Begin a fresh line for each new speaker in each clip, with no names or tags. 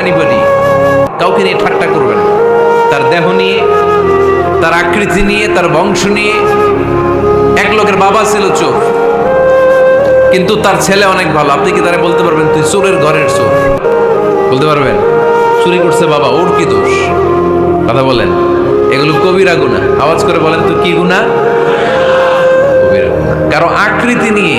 Anybody কাউকে নিয়ে ঠাট্টা করবেন না। তার দেহ নিয়ে, তার আকৃতি নিয়ে, তার বংশ নিয়ে, এক লোকের বাবা ছিল চোর, কিন্তু তার ছেলে অনেক ভালো। আপনি কি তারা বলতে পারবেন? তুই চোরের ঘরের চোর। বলতে পারবেন? চুরি করছে বাবা, ওর কি দোষ? কথা বলেন। এগুলো কবিরা গুণা। আওয়াজ করে বলেন তুই কি গুণা? কবিরা গুণা। কারও আকৃতি নিয়ে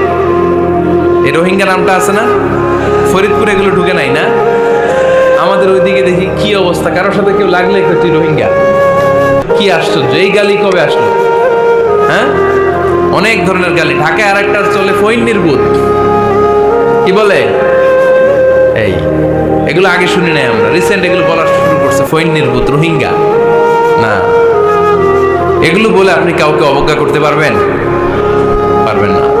রোহিঙ্গা নামটা আছে না? ফরিদপুর এগুলো ঢুকে নাই না? আমাদের ওইদিকে দেখি কি অবস্থা? কারোর সাথে কেউ লাগলে তুই রোহিঙ্গা। কি আশ্চর্য, এই গালি কবে আসলো? হ্যাঁ? অনেক ধরনের গালি। ঢাকায় আর একটা চলে ফৈন নির্বুত কি বলে? এই, এগুলো আগে শুনি নাই আমরা। রিসেন্ট এগুলো বলা শুরু করছে ফৈন নির্বুত রোহিঙ্গা। না। এগুলো বলে আপনি কাউকে অবজ্ঞা করতে পারবেন? পারবেন না।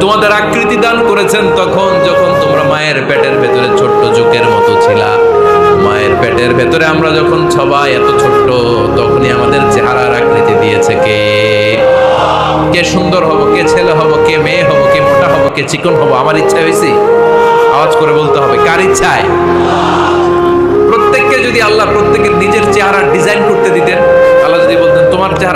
তোমাদের আকৃতি দান করেছেন তখন যখন তোমরা মায়ের পেটের ভেতরে ছোট্ট জোকের মতো ছিলা। মায়ের পেটের ভেতরে আমরা যখন সবাই এত ছোট্ট, তখনই আমাদের চেহারার আকৃতি দিয়েছে কে? কে সুন্দর হব, কে ছেলে হব, কে মেয়ে হব, কে মোটা হব, কে চিকন হব, আমার ইচ্ছা হয়েছে? আওয়াজ করে বলতে হবে, কার ইচ্ছায়? প্রত্যেককে যদি আল্লাহ প্রত্যেকের নিজের চেহারা ডিজাইন করতে দিতেন সবচেয়ে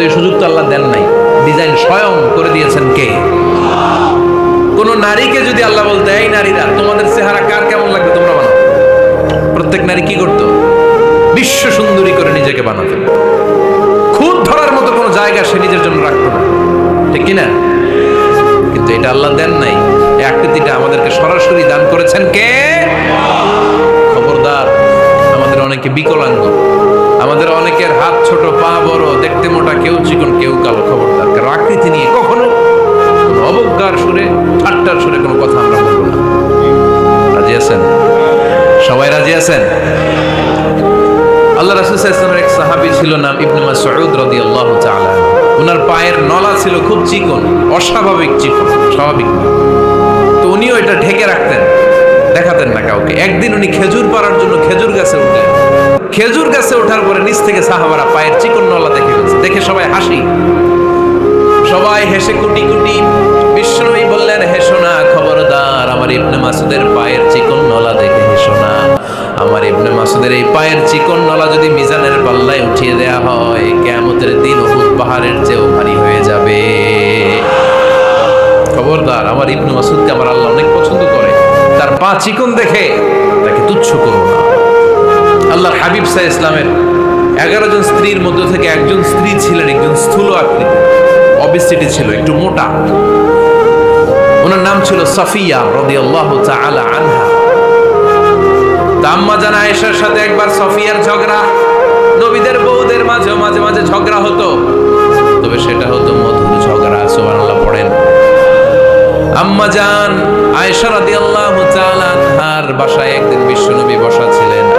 কিন্তু এই সুযোগ তো আল্লাহ দেন নাই। ডিজাইন স্বয়ং করে দিয়েছেন কে? কোন নারীকে যদি আল্লাহ বলতে, এই নারীরা, তোমাদের চেহারা কার কেমন লাগবে তোমরা বানাও? প্রত্যেক নারী কি করতো? বিশ্ব সুন্দরী করে নিজেকে বানাতো। খুব ধরার মতো কোনো জায়গা সে নিজের জন্য রাখতো না। ঠিক কিনা? কিন্তু এটা আল্লাহ দেন নাই। এই আকৃতিটা আমাদেরকে সরাসরি দান করেছেন কে? খবরদার, আমাদের অনেকে বিকলাঙ্গ। আমাদের অনেকের হাত ছোট, পা বড়, দেখতে মোটা, কেউ চিকন, কেউ কালো খবরদার। কারণ আকৃতি নিয়ে কখনো অবজ্ঞার সুরে, ঠাট্টার সুরে কোনো কথা আমরা বলব না। রাজি আছেন? সবাই রাজি আছেন? আল্লাহ রাসূল ওয়াসাল্লামের এক সাহাবী ছিল, নাম ইবনে মাসউদ রাদিয়াল্লাহু তাআলা ওনার পায়ের নলা ছিল খুব চিকন, অস্বাভাবিক চিকন, স্বাভাবিক। তো উনিও এটা ঢেকে রাখতেন, দেখাতেন না কাউকে। একদিন উনি খেজুর পাড়ার জন্য খেজুর গাছে উঠলেন। খেজুর গাছে ওঠার পরে নিচ থেকে সাহাবারা পায়ের চিকন নলা দেখে ফেলছে। দেখে সবাই হাসি। সবাই হেসে কুটি কুটি। বিষ্ণুই বললেন হেসো না খবরদার, আমার ইবনে মাসুদের পায়ের চিকন নলা দেখে হেসো না আমার ইবনে মাসুদের এই পায়ের চিকন নলা যদি মিজানের পাল্লায় উঠিয়ে দেয়া হয়, কেয়ামতের দিন উহুদ পাহাড়ের চেয়েও ভারী হয়ে যাবে। খবরদার, আমার ইবনে মাসুদকে আমার আল্লাহ অনেক পছন্দ করে। তার পা চিকন দেখে তাকে তুচ্ছ করো না। আল্লাহর হাবিব সাহ ইসলামের এগারো জন স্ত্রীর মধ্য থেকে একজন স্ত্রী ছিলেন, একজন স্থূল আকৃতি। অবিসিটি ছিল, একটু মোটা। ওনার নাম ছিল সাফিয়া রাদিয়াল্লাহু তাআলা আনহা। তাম্মা জানা আয়েশার সাথে একবার সফিয়ার ঝগড়া। নবীদের বউদের মাঝে মাঝে মাঝে ঝগড়া হতো। তবে সেটা হতো মধুর ঝগড়া, সুবহানাল্লাহ, পড়েন। আম্মা জান, আয়েশা রাদিয়াল্লাহু তাআলা আনহার বাসায় একদিন বিশ্বনবী বসা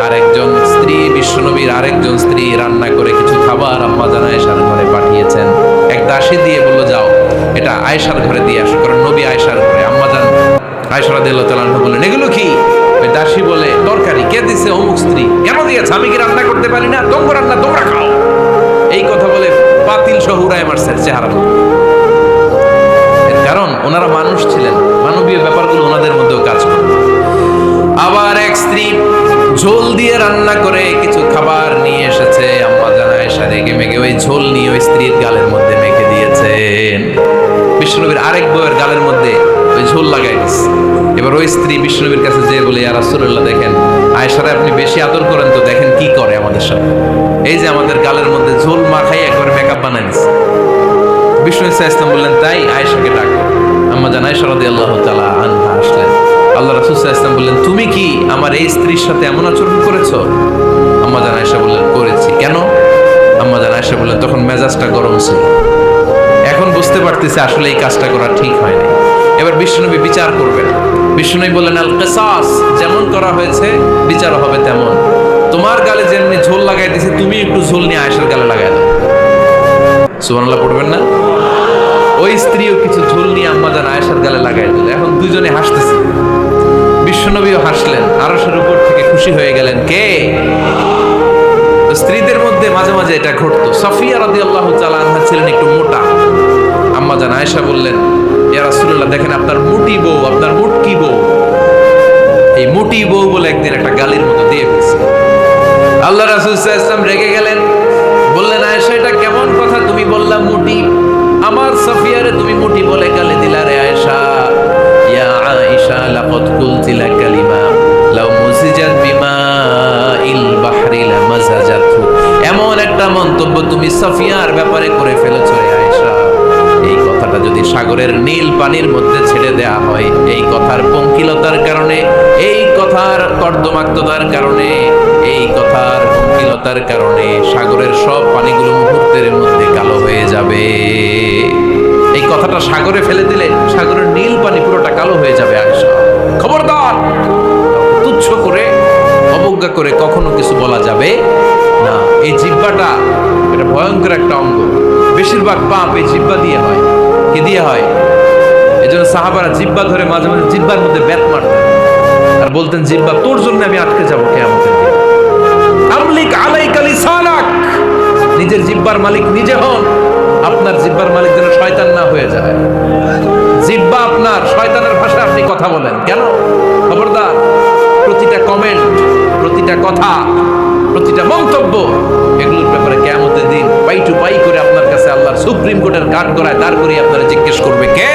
আর একজন স্ত্রী, বিশ্বনবীর আরেকজন স্ত্রী রান্না করে কিছু খাবার আম্মা জান আয়েশার ঘরে পাঠিয়েছেন। এক দাসী দিয়ে বলল, যাও, এটা আয়েশার ঘরে দিয়ে আসো। কারণ নবী আয়েশার ঘরে। আম্মা জান আয়েশা রাদিয়াল্লাহু তাআলা বললেন, এগুলো কি? ওই দাসী বলে, তরকারি। কে দিছে? অমুক স্ত্রী। কেন দিয়েছে? আমি কি রান্না করতে পারি না? তোমরা রান্না, তোমরা খাও। এই কথা বলে পাতিল সহ উড়ায় মারছে চেহারা ওনারা মানুষ ছিলেন। মানবীয় ব্যাপারগুলো ওনাদের মধ্যেও কাজ করে আবার এক স্ত্রী ঝোল দিয়ে রান্না করে কিছু খাবার নিয়ে এসেছে। আম্মা জানায় রেগে মেগে ওই ঝোল নিয়ে ওই স্ত্রীর গালের মধ্যে মেখে দিয়েছেন। বিষ্ণুনবীর আরেক বউয়ের গালের মধ্যে ওই ঝোল লাগাই দিচ্ছে এবার ওই স্ত্রী বিষ্ণুনবীর কাছে যেয়ে বলে আর রাসূলুল্লাহ, দেখেন, আয়েশারে আপনি বেশি আদর করেন তো দেখেন কি করে আমাদের সাথে? এই যে আমাদের গালের মধ্যে ঝোল মাখাই একবার মেকআপ বানাই দিচ্ছে বিষ্ণু ইসা ইসলাম বললেন, তাই আয়েশাকে ডাকো। আম্মা জান আয়েশা রাদিয়াল্লাহু তাআলা আনহা আসলেন। আল্লাহ সাল্লাল্লাহু আলাইহি বললেন, তুমি কি আমার এই স্ত্রীর সাথে এমন আচরণ করেছ? আম্মা জান আয়েশা বললেন, করেছি। কেন? আম্মা জান আয়েশা বললেন, তখন মেজাজটা গরম ছিল। এখন বুঝতে পারতেছি আসলে এই কাজটা করা ঠিক হয় না এবার বিষ্ণুনবী বিচার করবেন। বিষ্ণুনবী বললেন আল কিসাস যেমন করা হয়েছে বিচার হবে তেমন। তোমার গালে যেমনি ঝোল লাগাই দিছে তুমি একটু ঝোল নিয়ে আয়েশার গালে লাগাই দাও। সুবহানাল্লাহ, পড়বেন না? ওই স্ত্রীও কিছু ঝোল নিয়ে আম্মাজান আয়েশার গালে লাগাই দিল। এখন দুজনে হাসতেছে। বিশ্বনবীও হাসলেন। আরশের উপর থেকে খুশি হয়ে গেলেন। কে? স্ত্রীদের মধ্যে মাঝে মাঝে এটা ঘটতো। সাফিয়া রাদিয়াল্লাহু তাআলা আনহা ছিলেন একটু মোটা। আম্মাজান আয়েশা বললেন, ইয়া রাসূলুল্লাহ, দেখেন আপনার মুটি বউ, আপনার মুটকি বউ। এই মুটি বউ বলে একদিন একটা গালির মতো দিয়ে ফেলছে। আল্লাহ রাসূল ওয়াসাল্লাম রেগে গেলেন। বললেন, আয়েশা, এটা কেমন কথা? তুমি বললাম মুটি। আমার সাফিয়ারে তুমি মুটি বলে গালি দিলা রে আয়েশা। ইয়া আয়েশা, লাকাদ কুলতি লা কালিমা লাউ মুজিজাত বিমা ইল বাহরি লামাজাজাতু এমন একটা মন্তব্য তুমি সাফিয়ার ব্যাপারে করে ফেলেছো রে আয়েশা। এই কথাটা যদি সাগরের নীল পানির মধ্যে ছেড়ে দেয়া হয়, এই কথার পঙ্কিলতার কারণে, এই কথার কর্দমাক্ততার কারণে, এই কথার পঙ্কিলতার কারণে সাগরের সব পানিগুলো মুহূর্তের মধ্যে কালো সাগরে ফেলে দিলে সাগরের নীল পানি পুরোটা কালো হয়ে যাবে, আয়েশা। খবরদার! তুচ্ছ করে, অবজ্ঞা করে কখনো কিছু বলা যাবে না। এই জিব্বাটা এটা ভয়ঙ্কর একটা অঙ্গ। বেশিরভাগ পাপ এই জিব্বা দিয়ে হয়। কি দিয়ে হয়? এই জন্য সাহাবারা জিব্বা ধরে মাঝে মাঝে জিব্বার মধ্যে ব্যাট মারতেন। আর বলতেন জিব্বা তোর জন্য আমি আটকে যাব আলাইকা লিসানাক। নিজের জিব্বার মালিক নিজে হন। আপনার জিব্বার মালিক যেন শয়তান না হয়ে যায়। জিব্বা আপনার, শয়তানের ভাষায় আপনি কথা বলেন। কেন? খবরদার, প্রতিটা কমেন্ট প্রতিটা কথা, প্রতিটা মন্তব্য এগুলোর ব্যাপারে কেমতের দিন পাই টু পাই করে আপনার কাছে আল্লাহর সুপ্রিম কোর্টের কাঠ করায় তারপরে আপনারা জিজ্ঞেস করবে কে?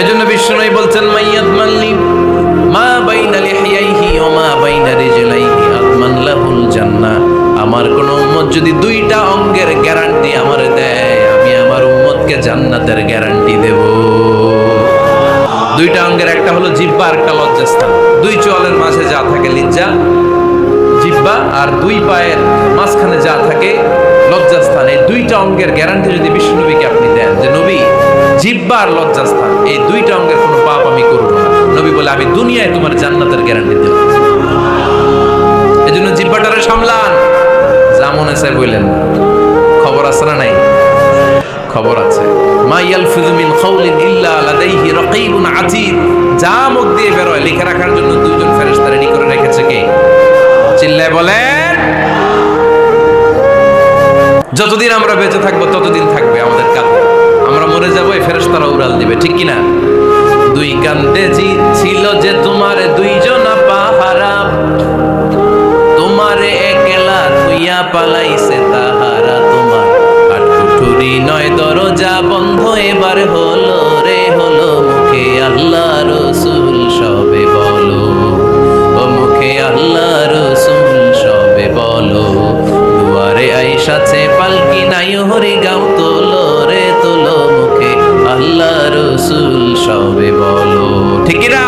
এজন্য বিষ্ণু বলছেন মাইয়াত মাল্লি মা বাইনা লিহিয়াইহি ওয়া মা বাইনা রিজলাইহি আতমান লাহুল জান্নাহ। আমার কোন উম্মত যদি দুইটা অঙ্গের গ্যারান্টি আমারে দেয়। আমি আমার উম্মতকে জান্নাতের গ্যারান্টি দেব। দুইটা অঙ্গের একটা হলো জিব্বা আর একটা লজ্জাস্থান। দুই চোয়ালের মাঝে যা থাকে লিজ্জা জিব্বা আর দুই পায়ের মাঝখানে যা থাকে লজ্জাস্থান। এই দুইটা অঙ্গের গ্যারান্টি যদি বিষ্ণু নবীকে আপনি দেন, যে নবী জিব্বা আর লজ্জাস্থান, এই দুইটা অঙ্গের কোনো পাপ আমি করব না। নবী বলে, আমি দুনিয়ায় তোমার জান্নাতের গ্যারান্টি দেব। এই জন্য জিব্বাটারে সামলান। যা মনে চায় বললেন খবর আছে না নাই? খবর আছে। মা ইল্লা লাদাইহি যা মুখ দিয়ে লিখে রাখার জন্য দুইজন ফেরেশতা রেডি করে রেখেছে কে? চিল্লায় বলেন যতদিন আমরা বেঁচে থাকব, ততদিন থাকবে আমাদের কাঁধে। আমরা মরে যাব, এই ফেরেশতারা উড়াল দিবে। ঠিক কি না দুই কান্দে ছিল যে তোমার দুইজনা রসুল সবে বলো। ঠিকিরা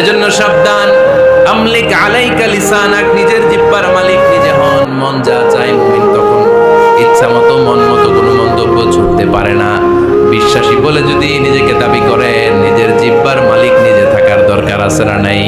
এজন্য সাবধান। আমলিক আলাইকা লিসানাক, নিজের জিব্বার মালিক নিজে হন। মন যা চায় মুমিন তখন ইচ্ছা মতো, মন মতো কোনো মন্তব্য ছুটতে পারে না। বিশ্বাসী বলে যদি নিজেকে দাবি করেন, নিজের জিব্বার মালিক নিজে থাকার দরকার আছে না নাই?